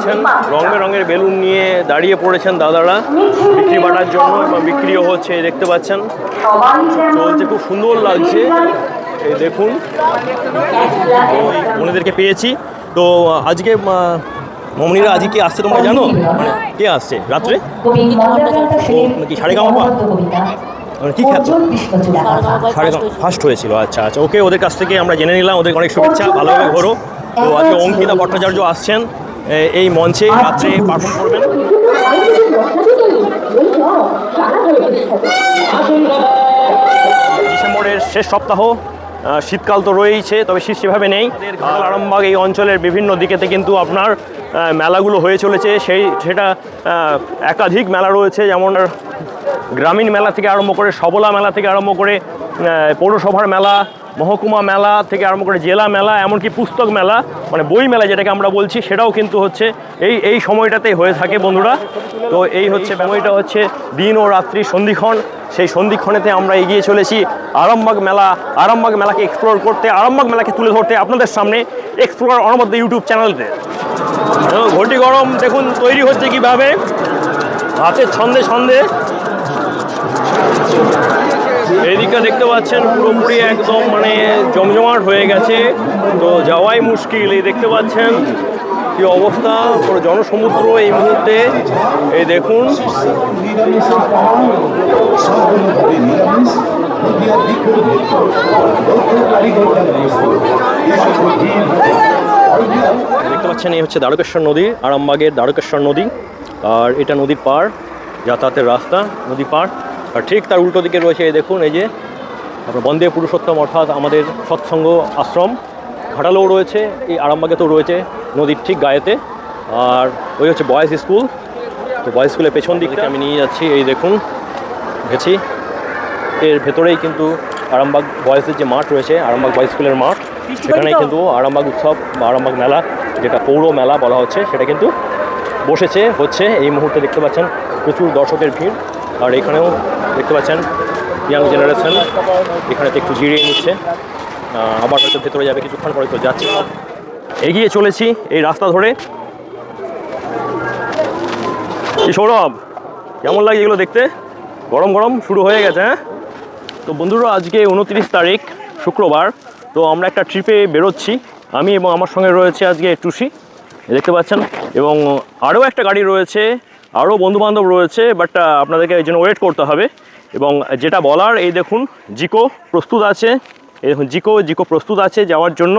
পাচ্ছেন রং বেরঙের বেলুন নিয়ে দাঁড়িয়ে পড়েছেন দাদারা। বিক্রি বাটার জন্য এবং বিক্রিও হচ্ছে দেখতে পাচ্ছেন। চলছে খুব সুন্দর লাগছে। এই দেখুন। বোনেদেরকে পেয়েছি। তো আজকে মমনিরা আজকে আসছে তোমরা জানো? মানে কে আসছে? রাত্রে? ও কি সারেগামাপা মানে কি খ্যাত? সাড়ে ফার্স্ট হয়েছিল আচ্ছা আচ্ছা। ওকে, ওদের কাছ থেকে আমরা জেনে নিলাম। ওদের অনেক শুভেচ্ছা, ভালোভাবে ঘোরো। তো আজকে অঙ্কিতা ভট্টাচার্য আসছেন। এই মঞ্চে রাত্রে পারফর্ম করবেন। ডিসেম্বরের শেষ সপ্তাহ শীতকাল তো রয়েইছে তবে শীত সেভাবে নেই। আরামবাগ এই অঞ্চলের বিভিন্ন দিকেতে কিন্তু আপনার মেলাগুলো হয়ে চলেছে। সেই সেটা একাধিক মেলা রয়েছে যেমন গ্রামীণ মেলা থেকে আরম্ভ করে সবলা মেলা থেকে আরম্ভ করে পৌরসভার মেলা মহকুমা মেলা থেকে আরম্ভ করে জেলা মেলা, এমনকি পুস্তক মেলা মানে বই মেলা যেটাকে আমরা বলছি, সেটাও কিন্তু হচ্ছে এই এই সময়টাতেই হয়ে থাকে বন্ধুরা। তো এই হচ্ছে সময়টা হচ্ছে দিন ও রাত্রি সন্ধিক্ষণ। সেই সন্ধিক্ষণেতে আমরা এগিয়ে চলেছি আরামবাগ মেলা, আরামবাগ মেলাকে এক্সপ্লোর করতে, আরামবাগ মেলাকে তুলে ধরতে আপনাদের সামনে এক্সপ্লোর অনবদ্য ইউটিউব চ্যানেলতে ঘটি গরম, দেখুন তৈরি হচ্ছে কীভাবে। হাতের ছন্দে ছন্দে। এদিকটা দেখতে পাচ্ছেন পুরোপুরি একদম মানে জমজমাট হয়ে গেছে। তো যাওয়াই মুশকিল, এই দেখতে পাচ্ছেন কি অবস্থা পুরো জনসমুদ্র এই মুহূর্তে। এই দেখুন। দেখতে পাচ্ছেন, এই হচ্ছে দ্বারকেশ্বর নদী, আরামবাগের দ্বারকেশ্বর নদী। আর এটা নদীর পার যাতায়াতের রাস্তা, নদী পার আর ঠিক তার উল্টো দিকে রয়েছে, এই দেখুন, এই যে আপনার বন্দে পুরুষোত্তম অর্থাৎ আমাদের সৎসঙ্গ আশ্রম। ঘাটালেও রয়েছে, এই আরামবাগেতেও রয়েছে নদীর ঠিক গায়েতে। আর ওই হচ্ছে বয়েজ স্কুল। তো বয়েজ স্কুলের পেছন দিকটা আমি নিয়ে যাচ্ছি, এই দেখুন, গেছি। এর ভেতরেই কিন্তু আরামবাগ বয়েজের যে মাঠ রয়েছে, আরামবাগ বয়েজ স্কুলের মাঠ। সেখানেই কিন্তু আরামবাগ উৎসব বা আরামবাগ মেলা, যেটা পৌর মেলা বলা হচ্ছে, সেটা কিন্তু বসেছে, হচ্ছে। এই মুহূর্তে দেখতে পাচ্ছেন প্রচুর দর্শকের ভিড়। আর এখানেও দেখতে পাচ্ছেন ইয়াং জেনারেশন এখানে একটু জিরিয়ে নিচ্ছে। আবার হয়তো ভেতরে যাবে, কিছুক্ষণ পরে তো যাচ্ছে। এগিয়ে চলেছি এই রাস্তা ধরে। সৌরভ, কেমন লাগে এগুলো দেখতে? গরম গরম শুরু হয়ে গেছে হ্যাঁ? তো বন্ধুরা, আজকে উনত্রিশ তারিখ, শুক্রবার। তো আমরা একটা ট্রিপে বেরোচ্ছি। আমি এবং আমার সঙ্গে রয়েছে আজকে টুসি, দেখতে পাচ্ছেন? এবং আরও একটা গাড়ি রয়েছে, আরও বন্ধুবান্ধব রয়েছে বাট আপনাদেরকে এই জন্য ওয়েট করতে হবে। এবং যেটা বলার, এই দেখুন, জিকো প্রস্তুত আছে। এই দেখুন, জিকো জিকো প্রস্তুত আছে যাওয়ার জন্য।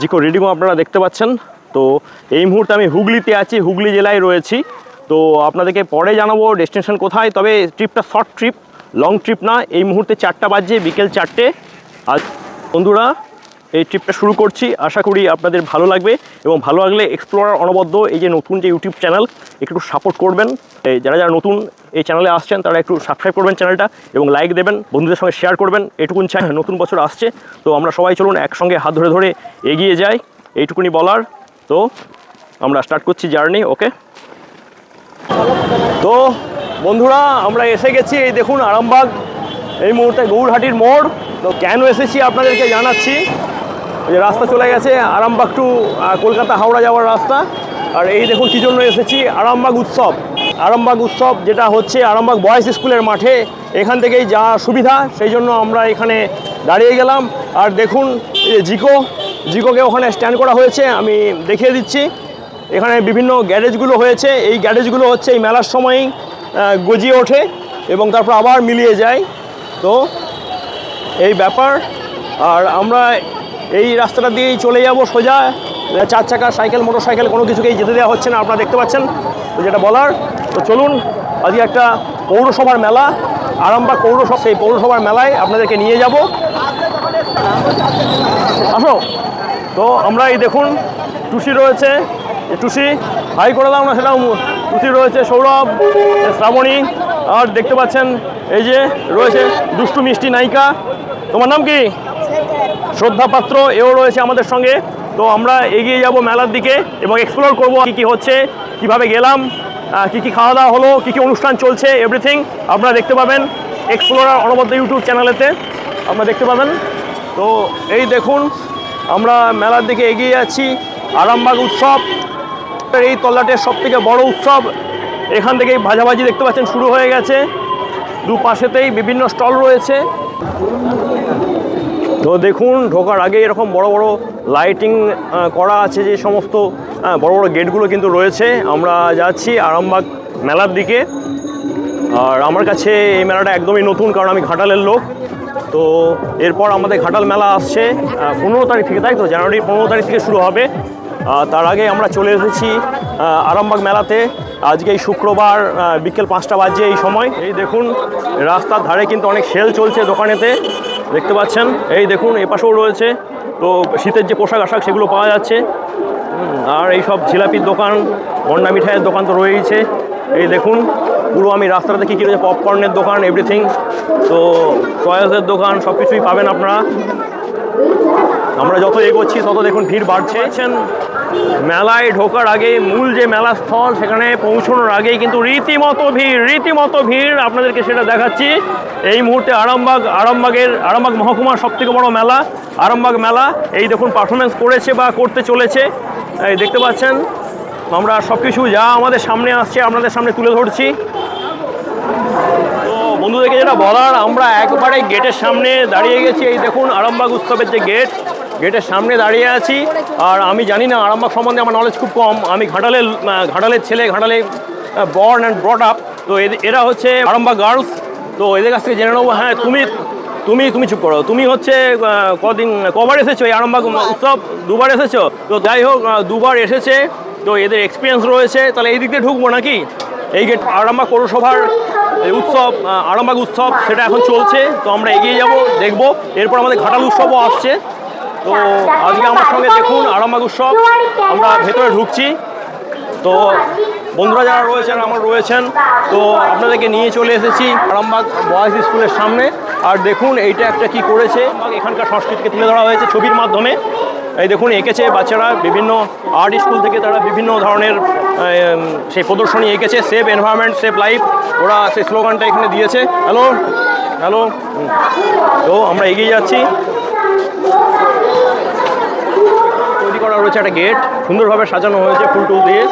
জিকো রিডিংও আপনারা দেখতে পাচ্ছেন। তো এই মুহূর্তে আমি হুগলিতে আছি, হুগলি জেলায় রয়েছি। তো আপনাদেরকে পরে জানাব ডেস্টিনেশন কোথায়, তবে ট্রিপটা শর্ট ট্রিপ, লং ট্রিপ না। এই মুহূর্তে চারটা বাজে, বিকেল চারটে। আর বন্ধুরা, এই ট্রিপটা শুরু করছি। আশা করি আপনাদের ভালো লাগবে এবং ভালো লাগলে এক্সপ্লোরার অনবদ্য এই যে নতুন যে ইউটিউব চ্যানেল একটু সাপোর্ট করবেন। যারা যারা নতুন এই চ্যানেলে আসছেন, তারা একটু সাবস্ক্রাইব করবেন চ্যানেলটা এবং লাইক দেবেন, বন্ধুদের সঙ্গে শেয়ার করবেন। এটুকুন চাই নতুন বছর আসছে, তো আমরা সবাই চলুন একসঙ্গে হাত ধরে ধরে এগিয়ে যাই। এইটুকুনি বলার, তো আমরা স্টার্ট করছি জার্নি ওকে তো বন্ধুরা, আমরা এসে গেছি, এই দেখুন আরামবাগ, এই মুহূর্তে গৌরহাটির মোড়। তো কেন এসেছি আপনাদেরকে জানাচ্ছি? যে রাস্তা চলে গেছে, আরামবাগ টু কলকাতা হাওড়া যাওয়ার রাস্তা। আর এই দেখুন, কী জন্য এসেছি? আরামবাগ উৎসব। আরামবাগ উৎসব, যেটা হচ্ছে আরামবাগ বয়েজ স্কুলের মাঠে। এখান থেকেই যা সুবিধা, সেই জন্য আমরা এখানে দাঁড়িয়ে গেলাম। আর দেখুন জিকো, জিকোকে ওখানে স্ট্যান্ড করা হয়েছে, আমি দেখিয়ে দিচ্ছি। এখানে বিভিন্ন গ্যারেজগুলো হয়েছে। এই গ্যারেজগুলো হচ্ছে এই মেলার সময়ই গজিয়ে ওঠে এবং তারপর আবার মিলিয়ে যায়। তো, এই ব্যাপার। আর আমরা এই রাস্তাটা দিয়েই চলে যাব সোজা। চার চাকা, সাইকেল মোটর সাইকেল কোনো কিছুকেই যেতে দেওয়া হচ্ছে না, আপনারা দেখতে পাচ্ছেন। যেটা বলার তো চলুন আজকে একটা পৌরসভার মেলা, আরামবাগ পৌরসভা, সেই পৌরসভার মেলায় আপনাদেরকে নিয়ে যাব। আসো। তো আমরা এই দেখুন, টুসি রয়েছে টুসি হাই করে দাও না, সেটাও টুসি রয়েছে, সৌরভ, শ্রাবণী, আর দেখতে পাচ্ছেন, এই যে রয়েছে দুষ্টু মিষ্টি নায়িকা। তোমার নাম কি? শ্রদ্ধা পাত্র, এও রয়েছে আমাদের সঙ্গে। তো আমরা এগিয়ে যাব মেলার দিকে এবং এক্সপ্লোর করব কী কী হচ্ছে, কীভাবে গেলাম কী কী খাওয়া দাওয়া হলো, কী কী অনুষ্ঠান চলছে এভরিথিং আপনারা দেখতে পাবেন এক্সপ্লোরার অনবদ্য ইউটিউব চ্যানেলেতে, আপনারা দেখতে পাবেন। তো এই দেখুন, আমরা মেলার দিকে এগিয়ে যাচ্ছি, আরামবাগ উৎসব এই তল্লাটের সব থেকে বড় উৎসব। এখান থেকেই ভাজাভাজি দেখতে পাচ্ছেন, শুরু হয়ে গেছে। দু পাশেতেই বিভিন্ন স্টল রয়েছে। তো দেখুন, ঢোকার আগে এরকম বড় বড় লাইটিং করা আছে যে সমস্ত আহ, বড় বড় গেটগুলো কিন্তু রয়েছে। আমরা যাচ্ছি আরামবাগ মেলার দিকে। আর আমার কাছে এই মেলাটা একদমই নতুন কারণ আমি ঘাটালের লোক। তো এরপর আমাদের ঘাটাল মেলা আসছে পনেরো তারিখ থেকে তাই তো? জানুয়ারি পনেরো তারিখ থেকে শুরু হবে। তার আগে আমরা চলে এসেছি আরামবাগ মেলাতে। আজকে এই শুক্রবার বিকেল পাঁচটা বাজে এই সময়। এই দেখুন রাস্তার ধারে কিন্তু অনেক সেল চলছে দোকানেতে। দেখতে পাচ্ছেন? এই দেখুন এপাশেও রয়েছে। তো শীতের যে পোশাক আশাক সেগুলো পাওয়া যাচ্ছে। আর এই সব জিলাপির দোকান মন্ডা মিঠাইয়ের দোকান তো রয়েইছে। এই দেখুন, পুরো আমি রাস্তাটাতে কী কী রয়েছে, পপকর্নের দোকান এভরিথিং তো টয়েসের দোকান সব কিছুই পাবেন আপনারা। আমরা যত এগোচ্ছি, তত দেখুন ভিড় বাড়ছে। মেলায় ঢোকার আগে মূল যে মেলা স্থল, সেখানে পৌঁছানোর আগেই কিন্তু রীতিমতো ভিড় রীতিমতো ভিড় আপনাদেরকে সেটা দেখাচ্ছি। এই মুহূর্তে আরামবাগ, আরামবাগের, আরামবাগ মহকুমার সব থেকে বড় মেলা, আরামবাগ মেলা। এই দেখুন পারফরমেন্স করেছে বা করতে চলেছে। এই দেখতে পাচ্ছেন, আমরা সব কিছু যা আমাদের সামনে আসছে, আপনাদের সামনে তুলে ধরছি। তো বন্ধুদেরকে যেটা বলার, আমরা একবারে গেটের সামনে দাঁড়িয়ে গেছি। এই দেখুন, আরামবাগ উৎসবের যে গেট, গেটের সামনে দাঁড়িয়ে আছি। আর আমি জানি না, আরামবাগ সম্বন্ধে আমার নলেজ খুব কম। আমি ঘাটালের ঘাটালের ছেলে, ঘাটালে বর্ন অ্যান্ড ব্রট আপ তো এরা হচ্ছে আরামবাগ গার্লস তো এদের কাছ থেকে জেনে নেব হ্যাঁ তুমি তুমি তুমি চুপ করো। তুমি হচ্ছে কদিন কবার এসেছ এই আরামবাগ উৎসব? দুবার এসেছ? তো যাই হোক দুবার এসেছে। তো এদের এক্সপিরিয়েন্স রয়েছে। তাহলে এই দিক দিয়ে ঢুকবো নাকি? এই গেট আরামবাগ পৌরসভার এই উৎসব আরামবাগ উৎসব সেটা এখন চলছে। তো আমরা এগিয়ে যাব দেখব। এরপর আমাদের ঘাটাল উৎসবও আসছে। তো আজকে আমার সঙ্গে দেখুন আরামবাগ উৎসব। আমরা ভেতরে ঢুকছি। তো বন্ধুরা যারা রয়েছেন আমার রয়েছেন তো আপনাদেরকে নিয়ে চলে এসেছি আরামবাগ বয়েজ স্কুলের সামনে। আর দেখুন এইটা একটা কি করেছে? এখানকার সংস্কৃতিকে তুলে ধরা হয়েছে ছবির মাধ্যমে। এই দেখুন, এঁকেছে বাচ্চারা বিভিন্ন আর্ট স্কুল থেকে তারা বিভিন্ন ধরনের সেই প্রদর্শনী এঁকেছে। সেভ এনভায়রনমেন্ট সেভ লাইফ ওরা সেই স্লোগানটা এখানে দিয়েছে। হ্যালো হ্যালো তো আমরা এগিয়ে যাচ্ছি। তৈরি করা রয়েছে একটা গেট সুন্দরভাবে সাজানো হয়েছে ফুল টুল দিয়ে।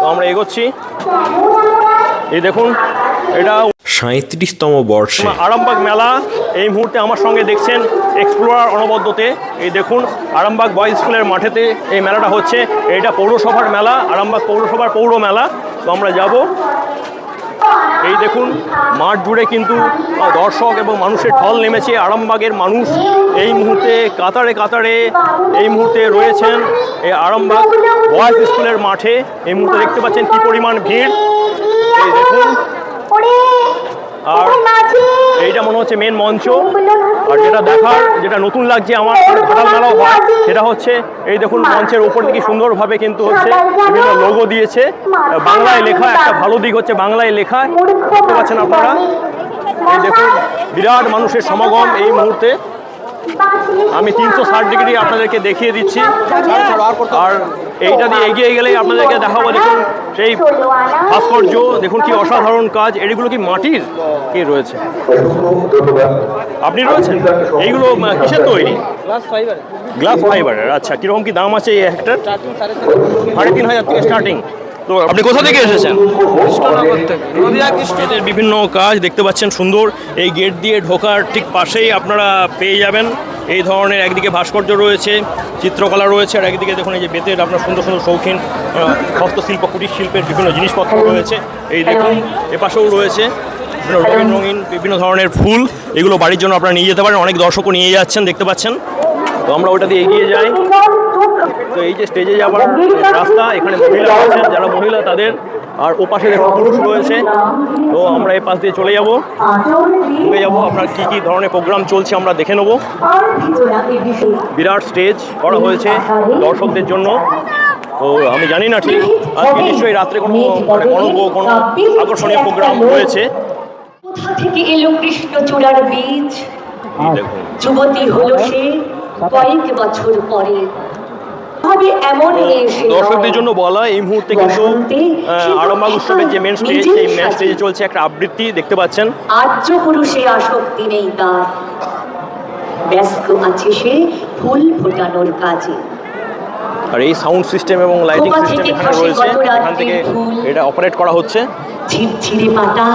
তো আমরা এগোচ্ছি। এই দেখুন এটা সাঁত্রিশতম বর্ষে। আরামবাগ মেলা এই মুহূর্তে আমার সঙ্গে দেখছেন এক্সপ্লোরার অনবদ্যতে। এই দেখুন আরামবাগ বয়েজ স্কুলের মাঠেতে এই মেলাটা হচ্ছে। এটা পৌরসভার মেলা আরামবাগ পৌরসভার পৌর মেলা। তো আমরা যাব। এই দেখুন মাঠ জুড়ে কিন্তু দর্শক এবং মানুষের ঢল নেমেছে। আরামবাগের মানুষ এই মুহূর্তে কাতারে কাতারে এই মুহূর্তে রয়েছেন এই আরামবাগ বয়েজ স্কুলের মাঠে। এই মুহূর্তে দেখতে পাচ্ছেন কি পরিমাণ ভিড়। এই দেখুন আর এইটা মনে হচ্ছে মেন মঞ্চ। আর যেটা দেখার যেটা নতুন লাগছে আমার ঘাটাল মেলাও হয় সেটা হচ্ছে এই দেখুন মঞ্চের ওপর থেকে সুন্দরভাবে কিন্তু হচ্ছে বিভিন্ন লোগো দিয়েছে। বাংলায় লেখা একটা ভালো দিক হচ্ছে বাংলায় লেখা। দেখতে পাচ্ছেন আপনারা? এই দেখুন বিরাট মানুষের সমাগম এই মুহূর্তে। আমি তিনশো ষাট ডিগ্রি আপনাদেরকে দেখিয়ে দিচ্ছি। আর এইটা দিয়ে এগিয়ে গেলেই আপনাদেরকে দেখাবো, দেখুন, সেই ভাস্কর্য দেখুন কি অসাধারণ কাজ। এগুলো কি মাটির? কি রয়েছে? আপনি রয়েছেন? এইগুলো কিসের তৈরি? গ্লাস ফাইবার ফাইবারের। আচ্ছা কীরকম কি দাম আছে এই স্টার্টিং সাড়ে তিন হাজার থেকে স্টার্টিং। আপনি কোথা থেকে এসেছেন? এদের বিভিন্ন কাজ দেখতে পাচ্ছেন সুন্দর। এই গেট দিয়ে ঢোকার ঠিক পাশেই আপনারা পেয়ে যাবেন। এই ধরনের একদিকে ভাস্কর্য রয়েছে চিত্রকলা রয়েছে আর একদিকে দেখুন এই যে বেতের আপনার সুন্দর সুন্দর শৌখিন হস্তশিল্প কুটির শিল্পের বিভিন্ন জিনিসপত্র রয়েছে। এই দেখুন এপাশেও রয়েছে বিভিন্ন রঙিন রঙিন বিভিন্ন ধরনের ফুল। এগুলো বাড়ির জন্য আপনারা নিয়ে যেতে পারেন। অনেক দর্শকও নিয়ে যাচ্ছেন দেখতে পাচ্ছেন। তো আমরা ওটা দিয়ে এগিয়ে যাই। তো এই যে স্টেজে যাওয়ার রাস্তা এখানে মহিলা আছেন যারা মহিলা তাদের আর ওপাশে দেখুন পুরুষ রয়েছে। তো আমরা এই পাশ দিয়ে চলে যাব। ঢুকে যাব আপনার কী কী ধরনের প্রোগ্রাম চলছে আমরা দেখে নেব। বিরাট স্টেজ করা হয়েছে দর্শকদের জন্য। তো আমি জানি না ঠিক আজকে নিশ্চয়ই রাত্রে কোনো মানে কোনো কোনো আকর্ষণীয় প্রোগ্রাম রয়েছে। কোথা থেকে এলো কৃষ্ণচূড়ার বীজ। যুবতী হলো সে কয়েক বছর পরে। এমন দর্শকদের জন্য বলা এই মুহূর্তে কিন্তু উৎসবের যে মেন স্টেজ সেই মেন স্টেজে চলছে একটা আবৃত্তি দেখতে পাচ্ছেন। আর্য পুরুষে আসক্তি নেই তার। ব্যস্ত আছে সে ফুল ফোটানোর কাজে। আর এই সাউন্ড সিস্টেম এবং লাইটিং সিস্টেম এখানে রয়েছে এখান থেকে এটা অপারেট করা হচ্ছে। ঝিরঝিরে পাতা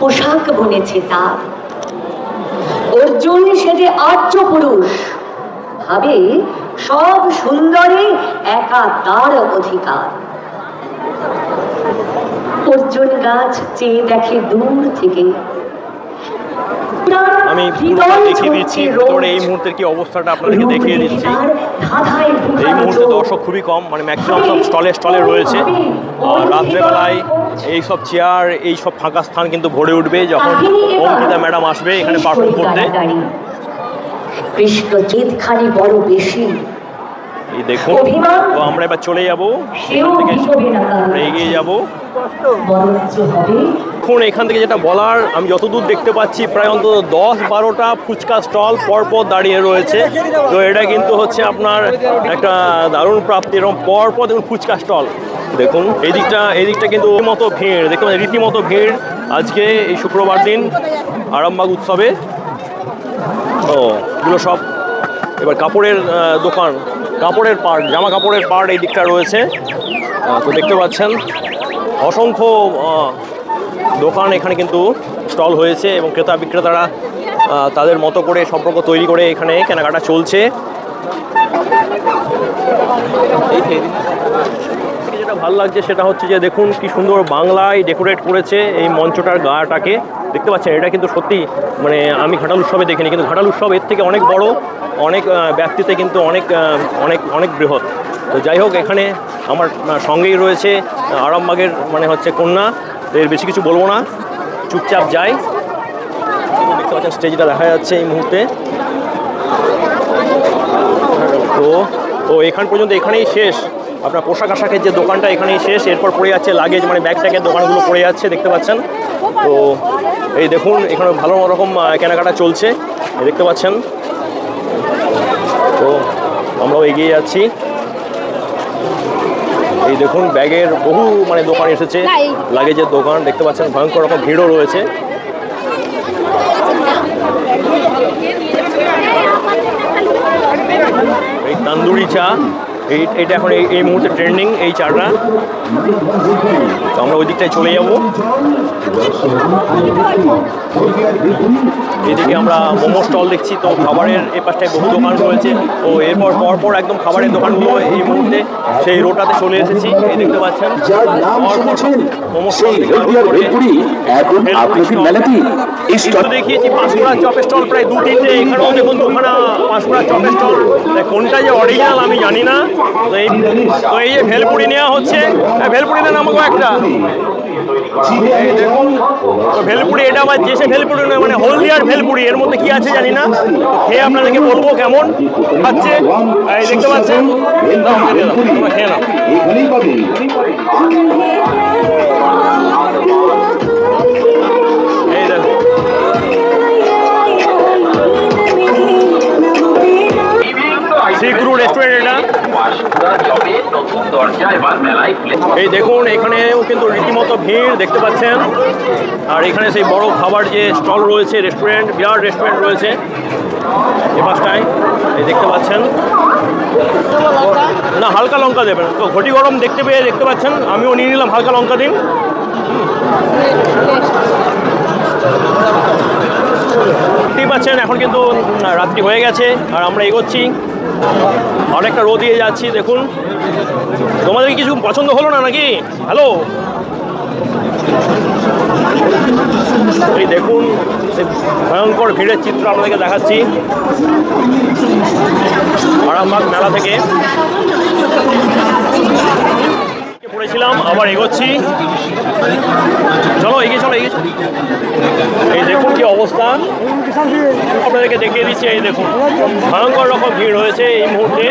পোশাক বুনেছে তার। অর্জুন সেজে আর্য পুরুষ। ভাবে সব সুন্দরে একা তার অধিকার। অর্জুন গাছ চেয়ে দেখে দূর থেকে। আমি পুরোটা দেখিয়ে দিচ্ছি। ভিতরে এই মুহূর্তের কি অবস্থাটা আপনাদেরকে দেখিয়ে দিচ্ছি। এই মুহূর্তে দর্শক খুবই কম মানে ম্যাক্সিমাম সব স্টলে স্টলে রয়েছে। আর রাত্রেবেলায় এই সব চেয়ার এই সব ফাঁকা স্থান কিন্তু ভরে উঠবে যখন অঙ্কিতা ম্যাডাম আসবে এখানে পারফর্ম করতে। কৃষ্ণ চেতখানি বড় বেশি। দেখুন তো আমরা এবার চলে যাব। এগিয়ে যাব। হবে। এখন এখান থেকে যেটা বলার আমি যতদূর দেখতে পাচ্ছি প্রায় অন্তত দশ বারোটা ফুচকা স্টল পরপর দাঁড়িয়ে রয়েছে। তো এটা কিন্তু হচ্ছে আপনার একটা দারুণ প্রাপ্তি এবং পরপর দেখুন ফুচকা স্টল। দেখুন এই দিকটা এই দিকটা কিন্তু মতো ভিড়। পাচ্ছেন রীতিমতো ভিড় আজকে এই শুক্রবার দিন আরামবাগ উৎসবে। ও, এগুলো সব এবার কাপড়ের দোকান, কাপড়ের পার্ট, জামা কাপড়ের পার্ট এই দিকটা রয়েছে। তো দেখতে পাচ্ছেন, অসংখ্য দোকান এখানে কিন্তু স্টল হয়েছে এবং ক্রেতা বিক্রেতারা তাদের মতো করে সম্পর্ক তৈরি করে এখানে কেনাকাটা চলছে। ভালো লাগছে সেটা হচ্ছে যে দেখুন কি সুন্দর বাংলায় ডেকোরেট করেছে এই মঞ্চটার গাটাকে। দেখতে পাচ্ছেন, এটা কিন্তু সত্যি মানে আমি ঘাটাল উৎসবে দেখিনি, কিন্তু ঘাটাল উৎসব এর থেকে অনেক বড়, অনেক ব্যক্তিতে কিন্তু অনেক অনেক অনেক বৃহৎ। তো যাই হোক, এখানে আমার সঙ্গেই রয়েছে আরামবাগের মানে হচ্ছে কন্যা, এর বেশি কিছু বলব না। চুপচাপ যাই। দেখতে পাচ্ছেন, স্টেজটা দেখা যাচ্ছে এই মুহূর্তে। তো তো এখান পর্যন্ত এখানেই শেষ। আপনার পোশাক আশাকের যে দোকানটা এখানেই শেষ, এরপর পড়ে যাচ্ছে লাগেজ মানে ব্যাগ ট্যাগের দোকানগুলো পড়ে যাচ্ছে, দেখতে পাচ্ছেন? তো এই দেখুন, এখানে ভালো রকম কেনাকাটা চলছে দেখতে পাচ্ছেন। তো আমরাও এগিয়ে যাচ্ছি। এই দেখুন ব্যাগের বহু মানে দোকান এসেছে লাগেজের দোকান, দেখতে পাচ্ছেন, ভয়ঙ্কর রকম ভিড়ও রয়েছে। এই তান্দুরি চা এই এটা এখন এই এই মুহূর্তে ট্রেন্ডিং এই চাটা তো আমরা ওই দিকটায় চলে যাব। এদিকে আমরা মোমো স্টল দেখছি তো খাবারের এ পাশটায় বহু দোকান রয়েছে। ও এরপর পরপর একদম খাবারের দোকানগুলো এই মুহূর্তে সেই রোডটাতে চলে এসেছি এই দেখতে পাচ্ছেন। মোমো স্টল স্টল দেখিয়েছি পাঁশকুড়া চপ স্টল প্রায় দু তিনটে। এখানেও দেখুন দুখানা পাঁশকুড়া চপ স্টল কোনটা যে অরিজিনাল আমি জানি না। তো এই তো এই যে ভেলপুরি নেওয়া হচ্ছে হ্যাঁ, ভেলপুরি না নামক একটা। ভেলপুরি এটা আবার যেসে ভেলপুরি নয় মানে হলদিয়ার ভেলপুরি এর মধ্যে কি আছে জানি না। খেয়ে আপনাদেরকে বলব কেমন খাচ্ছে। এই দেখতে পাচ্ছেন। খেয়ে নাও রেস্টুরেন্ট এটা এই দেখুন, এখানেও কিন্তু রীতিমতো ভিড় দেখতে পাচ্ছেন। আর এখানে সেই বড় খাবার যে স্টল রয়েছে রেস্টুরেন্ট বিরাট রেস্টুরেন্ট রয়েছে, এ পাশটায়, এই দেখতে পাচ্ছেন। না, হালকা লঙ্কা দেবেন। তো ঘটি গরম দেখতে পেয়ে দেখতে পাচ্ছেন। আমিও নিয়ে নিলাম হালকা লঙ্কা দিন। দেখতেই পাচ্ছেন, এখন কিন্তু রাত্রি হয়ে গেছে, আর আমরা এগোচ্ছি। অনেকটা রোদ দিয়ে যাচ্ছি, দেখুন। তোমাদের কিছু পছন্দ হলো না নাকি? হ্যালো এই দেখুন ভয়ঙ্কর ভিড়ের চিত্র আপনাদেরকে দেখাচ্ছি। আরামবাগ মেলা থেকে। পড়েছিলাম আবার এগোচ্ছি। চলো, এগিয়ে চলো, এগিয়ে। এই দেখুন কি অবস্থা আপনাদেরকে দেখিয়ে দিচ্ছি, এই দেখুন। ভয়ঙ্কর রকম ভিড় হয়েছে এই মুহূর্তে।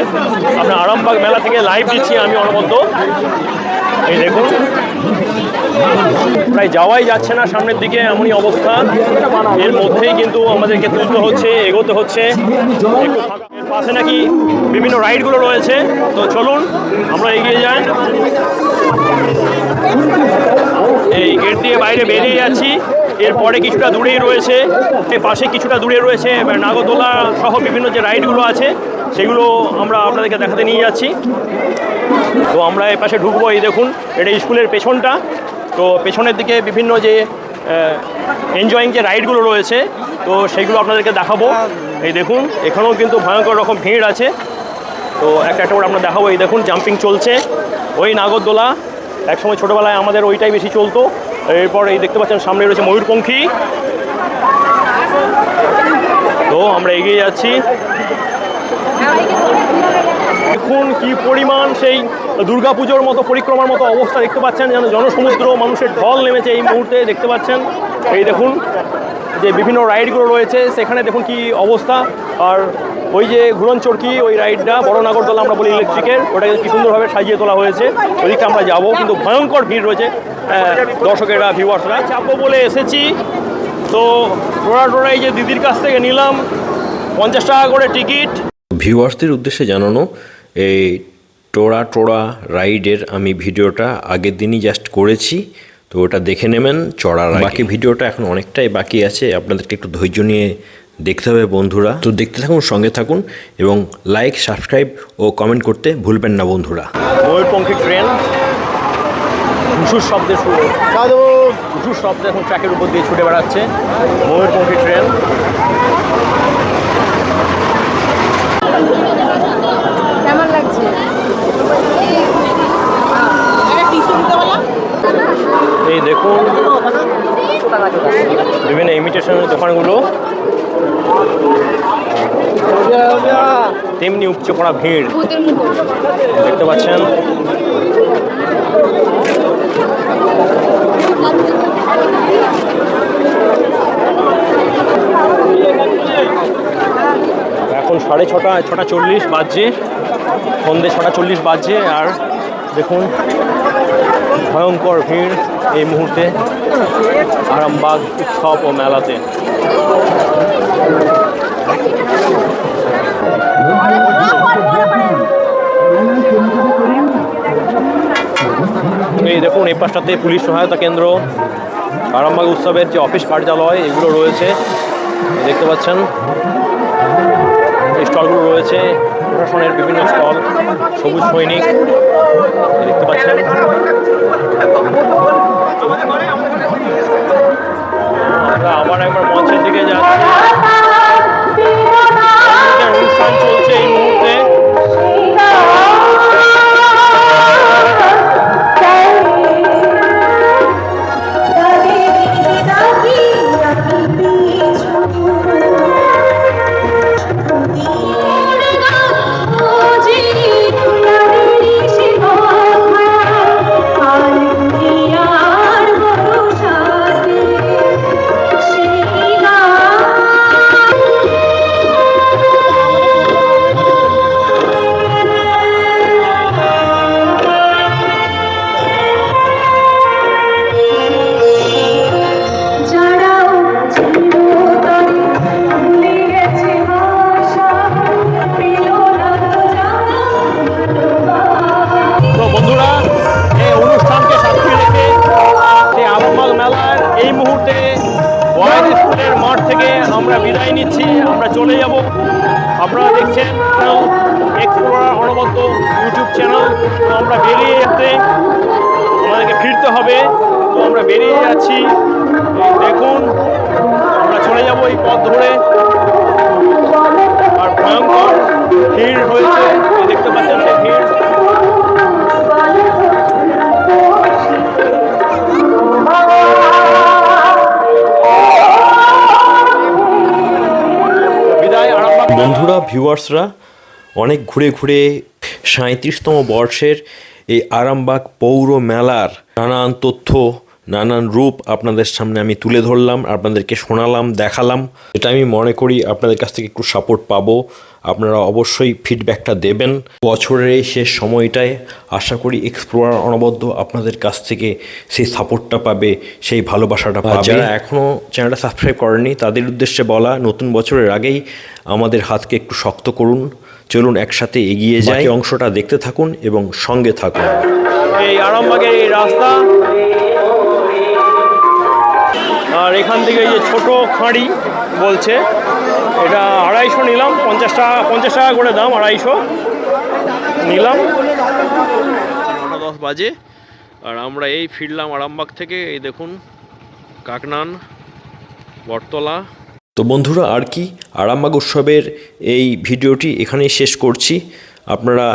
আপনার আরামবাগ মেলা থেকে লাইভ দিচ্ছি আমি অনবদ্য। এই দেখুন। প্রায় যাওয়াই যাচ্ছে না সামনের দিকে, এমনই অবস্থা। এর মধ্যেই কিন্তু আমাদেরকে তুলতে হচ্ছে, এগোতে হচ্ছে। পাশে নাকি বিভিন্ন রাইডগুলো রয়েছে। তো চলুন, আমরা এগিয়ে যাই। এই গেট দিয়ে বাইরে বেরিয়ে যাচ্ছি। এরপরে কিছুটা দূরেই রয়েছে এর পাশে কিছুটা দূরে রয়েছে নাগরদোলা সহ বিভিন্ন যে রাইডগুলো আছে, সেগুলো আমরা আপনাদেরকে দেখাতে নিয়ে যাচ্ছি। তো আমরা এ পাশে ঢুকবো, এই দেখুন, এটা স্কুলের পেছনটা। তো পেছনের দিকে বিভিন্ন যে এনজয়িং যে রাইডগুলো রয়েছে তো সেইগুলো আপনাদেরকে দেখাবো। এই দেখুন, এখানেও কিন্তু ভয়ঙ্কর রকম ভিড় আছে। তো একটা একটা করে আমরা দেখাবো। এই দেখুন জাম্পিং চলছে। ওই নাগরদোলা, একসময় ছোটোবেলায় আমাদের ওইটাই বেশি চলতো। এরপর এই দেখতে পাচ্ছেন, সামনে রয়েছে ময়ূরপঙ্খী। তো আমরা এগিয়ে যাচ্ছি। দেখুন কি পরিমাণ সেই দুর্গাপুজোর মতো, পরিক্রমার মতো অবস্থা দেখতে পাচ্ছেন যেন জনসমুদ্র, মানুষের ঢল নেমেছে এই মুহূর্তে দেখতে পাচ্ছেন। এই দেখুন যে বিভিন্ন রাইডগুলো রয়েছে সেখানে দেখুন কি অবস্থা। আর ওই যে ঘুরন চরকি ওই রাইডটা বড় নাগরদোলা আমরা বলি ইলেকট্রিকের ওটাকে কি সুন্দরভাবে সাজিয়ে তোলা হয়েছে। ওইদিকে আমরা যাব কিন্তু ভয়ঙ্কর ভিড় রয়েছে আহ, দর্শকেরা ভিউয়ার্সরা চাপবো বলে এসেছি। তো টোড়া টোড়া এই যে দিদির কাছ থেকে নিলাম পঞ্চাশ টাকা করে টিকিট। ভিউয়ার্সদের উদ্দেশ্যে জানানো এই টোড়া টোড়া রাইডের আমি ভিডিওটা আগের দিনই জাস্ট করেছি। তো ওটা দেখে নেবেন চড়ার বাকি ভিডিওটা এখন অনেকটাই বাকি আছে আপনাদেরকে একটু ধৈর্য নিয়ে দেখতে হবে বন্ধুরা। তো দেখতে থাকুন সঙ্গে থাকুন এবং লাইক সাবস্ক্রাইব ও কমেন্ট করতে ভুলবেন না বন্ধুরা। ময়ূরপঙ্খী ট্রেন ঘুষুর শব্দে শুরু ঘুষুর শব্দে এখন ট্র্যাকের উপর দিয়ে ছুটে বেড়াচ্ছে। ময়ূরপঙ্খী ট্রেন কেমন লাগছে একটা টিস্যু দিতে বলো এই দেখুন বিভিন্ন ইমিটেশনের দোকানগুলো। তেমনি উপচে পড়া ভিড়। দেখতে পাচ্ছেন? এখন সাড়ে ছটা ছটা চল্লিশ বাজছে। সন্ধে ছটা চল্লিশ বাজছে, আর দেখুন ভয়ঙ্কর ভিড় এই মুহূর্তে আরামবাগ উৎসব ও মেলাতে। এই দেখুন, এই পাশটাতে পুলিশ সহায়তা কেন্দ্র। আরামবাগ উৎসবের যে অফিস কার্যালয়, এগুলো রয়েছে। দেখতে পাচ্ছেন স্টলগুলো রয়েছে। প্রশাসনের বিভিন্ন স্টল, সবুজ সৈনিক, দেখতে পাচ্ছেন। আবার একবার মঞ্চের দিকে যাচ্ছি। অনুষ্ঠান চলছে। এই মুহূর্তে এই মুহূর্তে বয়েজ স্কুলের মাঠ থেকে আমরা বিদায় নিচ্ছি, আমরা চলে যাব। আপনারা দেখছেন এক্সপ্লোরার অনবদ্য ইউটিউব চ্যানেল তো আমরা বেরিয়ে যেতে আমাদেরকে ফিরতে হবে। তো আমরা বেরিয়ে যাচ্ছি। দেখুন, আমরা চলে যাব এই পথ ধরে। আর ভয়ঙ্কর ভিড় হয়েছে দেখতে পাচ্ছেন সেই ভিড় ভিউয়ার্সরা অনেক ঘুরে ঘুরে সাঁত্রিশতম বর্ষের এই আরামবাগ পৌর মেলার নানান তথ্য, নানান রূপ আপনাদের সামনে আমি তুলে ধরলাম, আপনাদেরকে শোনালাম, দেখালাম। এটা আমি মনে করি আপনাদের কাছ থেকে একটু সাপোর্ট পাবো। আপনারা অবশ্যই ফিডব্যাকটা দেবেন। বছরের এই শেষ সময়টায় আশা করি এক্সপ্লোরার অনবদ্য আপনাদের কাছ থেকে সেই সাপোর্টটা পাবে সেই ভালোবাসাটা পাবে। যারা এখনও চ্যানেলটা সাবস্ক্রাইব করেনি তাদের উদ্দেশ্যে বলা নতুন বছরের আগেই আমাদের হাতকে একটু শক্ত করুন। চলুন একসাথে এগিয়ে যাই। অংশটা দেখতে থাকুন এবং সঙ্গে থাকুন। এই আরামবাগের এই রাস্তা এখান থেকে এই যে ছোটো খাঁড়ি বলছে এটা আড়াইশো নিলাম পঞ্চাশ টাকা পঞ্চাশ টাকা করে দাম আড়াইশো নিলাম। নটা দশ বাজে আর আমরা এই ফিরলাম আরামবাগ থেকে এই দেখুন কাকনান বটতলা। তো বন্ধুরা আর কি আরামবাগ উৎসবের এই ভিডিওটি এখানেই শেষ করছি। আপনারা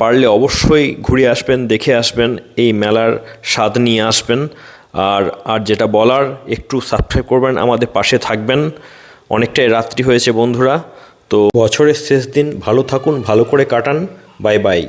পারলে অবশ্যই ঘুরে আসবেন দেখে আসবেন এই মেলার স্বাদ নিয়ে আসবেন। আর আর যেটা বলার, একটু সাবস্ক্রাইব করবেন, আমাদের পাশে থাকবেন। অনেকটাই রাত্রি হয়েছে বন্ধুরা, তো বছরের শেষ দিন, ভালো থাকুন, ভালো করে কাটান বাই বাই